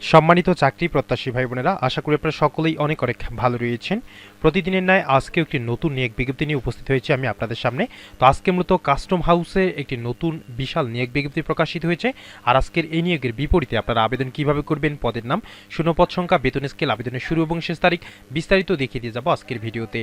সম্মানিত চাকরি প্রত্যাশী ভাই বোনেরা আশা করি আপনারা সকলেই অনেক অনেক ভালো রয়েছেন। প্রতিদিনের ন্যায় আজকেও একটি নতুন নিয়োগ বিজ্ঞপ্তি নিয়ে উপস্থিত হয়েছে আমি আপনাদের সামনে। তো আজকে মূলত কাস্টম হাউসে একটি নতুন বিশাল নিয়োগ বিজ্ঞপ্তি প্রকাশিত হয়েছে। আর আজকের এই নিয়োগের বিপরীতে আপনারা আবেদন কীভাবে করবেন, পদের নাম, শূন্যপদ সংখ্যা, বেতন স্কেল, আবেদনের শুরু এবং শেষ তারিখ বিস্তারিত দেখিয়ে দিয়ে যাব আজকের ভিডিওতে।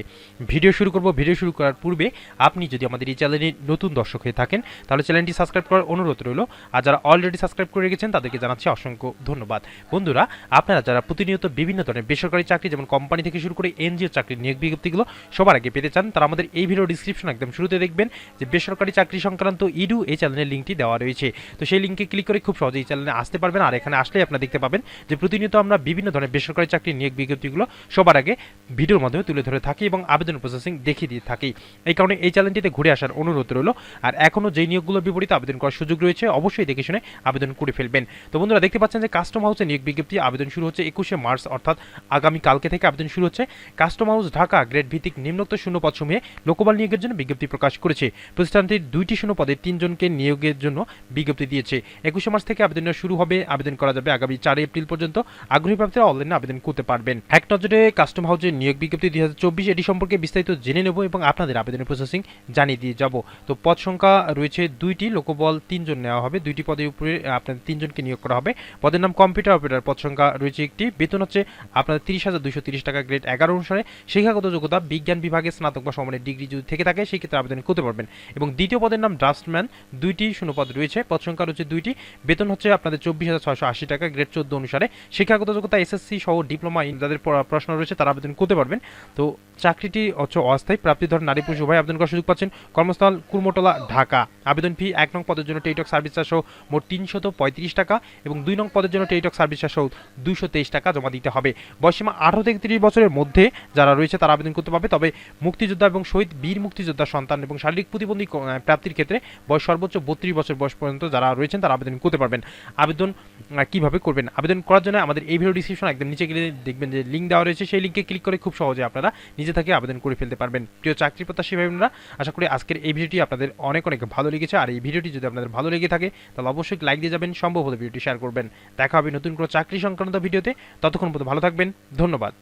ভিডিও শুরু করব, ভিডিও শুরু করার পূর্বে আপনি যদি আমাদের এই চ্যানেলে নতুন দর্শক হয়ে থাকেন, তাহলে চ্যানেলটি সাবস্ক্রাইব করার অনুরোধ রইল। আর যারা অলরেডি সাবস্ক্রাইব করে রেখেছেন, তাদেরকে জানাচ্ছি অসংখ্য ধন্যবাদ। বন্ধুরা, আপনারা যারা প্রতিনিয়ত বিভিন্ন ধরনের বেসরকারি চাকরি, যেমন কোম্পানি থেকে শুরু করে এনজিও চাকরির নিয়োগ বিজ্ঞপ্তিগুলো সবার আগে পেতে চান, তারা আমাদের এই ভিডিও ডিসক্রিপশন একদম শুরুতে দেখবেন যে বেসরকারি চাকরি সংক্রান্ত ইডু এই চ্যানেলের লিঙ্কটি দেওয়া রয়েছে। তো সেই লিঙ্কে ক্লিক করে খুব সহজেই চ্যানেলে আসতে পারবেন, আর এখানে আসলেই আপনারা দেখতে পাবেন যে প্রতিনিয়ত আমরা বিভিন্ন ধরনের বেসরকারি চাকরির নিয়োগ বিজ্ঞপ্তিগুলো সবার আগে ভিডিওর মাধ্যমে তুলে ধরে থাকি এবং আবেদন প্রসেসিং দেখিয়ে দিয়ে থাকি। এই কারণে এই চ্যানেলটিতে ঘুরে আসার অনুরোধ রইল। আর এখনও যেই নিয়োগগুলোর বিপরীতে আবেদন করার সুযোগ রয়েছে, অবশ্যই দেখে শুনে আবেদন করে ফেলবেন। তো বন্ধুরা, দেখতে পাচ্ছেন যে কাস্টম হাউসে নিয়োগ বিজ্ঞপ্তি আবেদন শুরু হচ্ছে একুশে মার্চ, অর্থাৎ আগামী কালকে থেকে আবেদন শুরু হচ্ছে। কাস্টম হাউস ঢাকা গ্রেড ভিত্তিক নিম্নোক্ত শূন্য পদ সমূহে লোকবল নিয়োগের জন্য বিজ্ঞপ্তি প্রকাশ করেছে। প্রতিষ্ঠানটির দুইটি শূন্য পদে তিনজনকে নিয়োগের জন্য বিজ্ঞপ্তি দিয়েছে। একুশে মার্চ থেকে আবেদন শুরু হবে, আবেদন করা যাবে আগামী চার এপ্রিল পর্যন্ত। আগ্রহী প্রার্থীরা অনলাইনে আবেদন করতে পারবেন। এক নজরে কাস্টম হাউসের নিয়োগ বিজ্ঞপ্তি দুই হাজার চব্বিশ এটি সম্পর্কে বিস্তারিত জেনে নেব এবং আপনাদের আবেদনের প্রসেসিং জানিয়ে দিয়ে যাব। তো পদ সংখ্যা রয়েছে দুইটি, লোকবল তিনজন নেওয়া হবে। দুইটি পদের উপরে আপনাদের তিনজনকে নিয়োগ করা হবে। পদের নাম কম্পিউটার অপারেটর। পদ সংখ্যা রয়েছে একটি। বেতন হচ্ছে আপনাদের তিরিশ হাজার দুশো তিরিশ টাকা গ্রেড এগারো অনুসারে। শিক্ষাগত যোগ্যতা বিজ্ঞান বিভাগে স্নাতক বা সমানের ডিগ্রি যদি থেকে থাকে, সেই ক্ষেত্রে আবেদন করতে পারবেন। এবং দ্বিতীয় পদের নাম ড্রাফটম্যান দুইটি শূন্যপদ রয়েছে। পদ সংখ্যা রয়েছে দুইটি। বেতন হচ্ছে আপনাদের চব্বিশ হাজার ছয়শো আশি টাকা গ্রেড চোদ্দ অনুসারে। শিক্ষাগত যোগ্যতা, এসএসসি সহ ডিপ্লোমা, যাদের প্রশ্ন রয়েছে, তারা আবেদন করতে পারবেন। তো চাকরিটি হচ্ছে অস্থায়ী। প্রাপ্তি ধর নারী পুরুষ, উভয় আবেদন করার সুযোগ পাচ্ছেন। কর্মস্থল কুর্মটোলা, ঢাকা। আবেদন ফি এক নং পদের জন্য টেলিটক সার্ভিস সহ মোট তিনশত পঁয়ত্রিশ টাকা এবং দুই নং পদের জন্য টেলিটক সার্ভিস চার্জ সহ দুইশো তেইশ টাকা জমা দিতে হবে। বয়সীমা আঠারো থেকে তিরিশ বছরের মধ্যে যারা রয়েছে তারা আবেদন করতে পারবে। তবে মুক্তিযোদ্ধা এবং শহীদ বীর মুক্তিযোদ্ধা সন্তান এবং শারীরিক প্রতিবন্ধী প্রাপ্তির ক্ষেত্রে বয়স সর্বোচ্চ বত্রিশ বছর বয়স পর্যন্ত যারা রয়েছেন তারা আবেদন করতে পারবেন। আবেদন কীভাবে করবেন? আবেদন করার জন্য আমাদের এই ভিডিও ডিসক্রিপশন একদম নিচে গেলে দেখবেন যে লিঙ্ক দেওয়া রয়েছে। সেই লিঙ্কে ক্লিক করে খুব সহজে আপনারা নিজে থেকে আবেদন করে ফেলতে পারবেন। প্রিয় চাকরি প্রত্যাশী ভাই বোনেরা আশা করি আজকের এই ভিডিওটি আপনাদের অনেক অনেক ভালো লেগেছে। আর এই ভিডিওটি যদি আপনাদের ভালো লেগে থাকে, তাহলে অবশ্যই লাইক দিয়ে যাবেন, সম্ভব হলে ভিডিওটি শেয়ার করবেন। দেখা হবে নতুন কোনো চাকরি সংক্রান্ত ভিডিওতে। ততক্ষণ পর্যন্ত ভালো থাকবেন। ধন্যবাদ।